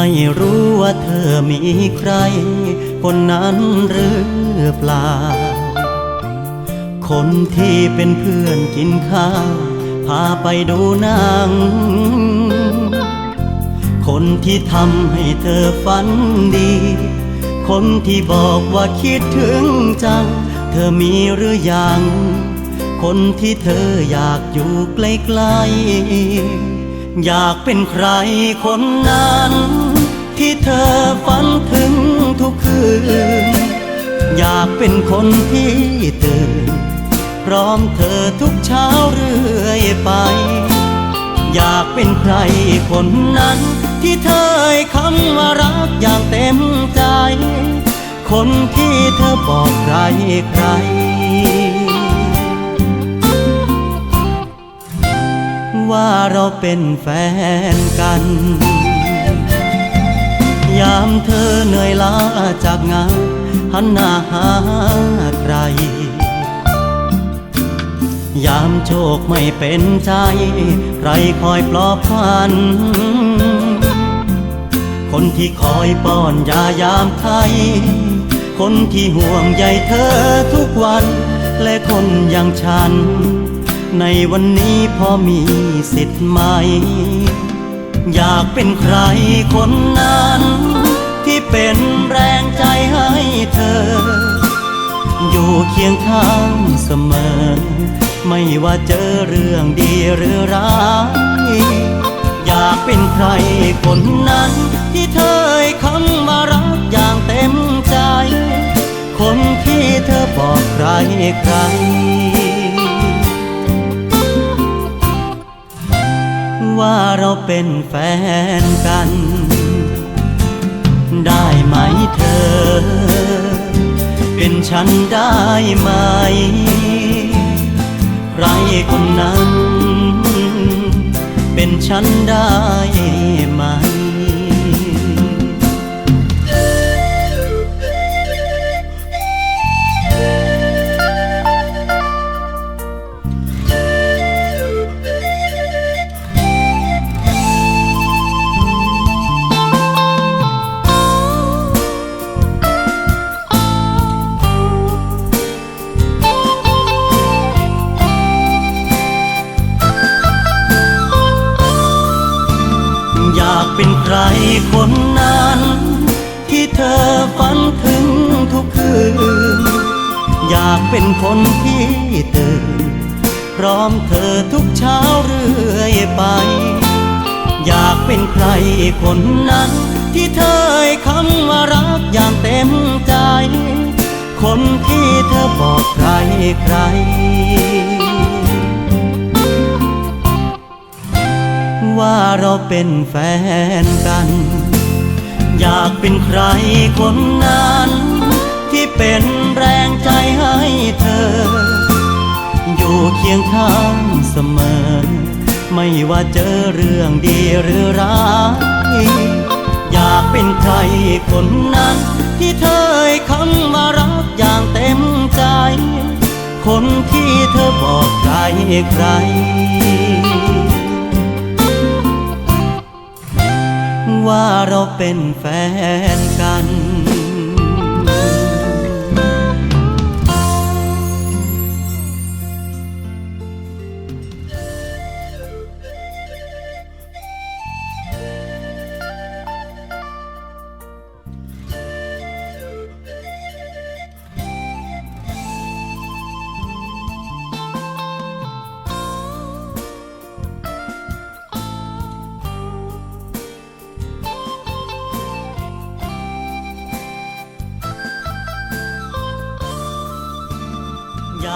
ไม่รู้ว่าเธอมีใคร คนนั้นหรือเปล่า คนที่เป็นเพื่อนกินข้าว พาไปดูหนังคนที่ทำให้เธอฝันดี คนที่บอกว่าคิดถึงจัง เธอมีหรือยัง คนที่เธออยากอยู่ใกล้ๆอยากเป็นใครคนนั้น ที่เธอฝันถึงทุกคืน อยากเป็นคนที่ตื่น พร้อมเธอทุกเช้าเรื่อยไป อยากเป็นใครคนนั้น ที่เธอคำว่ารักอย่างเต็มใจ คนที่เธอบอกใครใครว่าเราเป็นแฟนกัน ยามเธอเหนื่อยล้าจากงานหันหน้าหาใคร ยามโชคไม่เป็นใจ ใครคอยปลอบพัน คนที่คอยป้อนยายามไทย คนที่ห่วงใยเธอทุกวัน และคนอย่างฉัน ในวันนี้พอมีสิทธิ์ไหม อยากเป็นใครคนนั้น ที่เป็นแรงใจให้เธอ อยู่เคียงข้างเสมอ ไม่ว่าเจอเรื่องดีหรือร้าย อยากเป็นใครคนนั้น ที่เธอคำว่ารักอย่างเต็มใจ คนที่เธอบอกใครใคร เราเป็นแฟนกัน ได้ไหมเธอ เป็นฉันได้ไหม ใครคนนั้น เป็นฉันได้ไหม เป็นใครคนนั้น ที่เธอฝันถึงทุกคืน อยากเป็นคนที่ตื่น พร้อมเธอทุกเช้าเรื่อยไป อยากเป็นใครคนนั้น ที่เธอคำว่ารักอย่างเต็มใจ คนที่เธอบอกใครใคร ว่าเราเป็นแฟนกัน อยากเป็นใครคนนั้น ที่เป็นแรงใจให้เธอ อยู่เคียงข้างเสมอ ไม่ว่าเจอเรื่องดีหรือร้ายอยากเป็นใครคนนั้น ที่เธอคำว่ารักอย่างเต็มใจ คนที่เธอบอกใครใคร ว่าเราเป็นแฟนกัน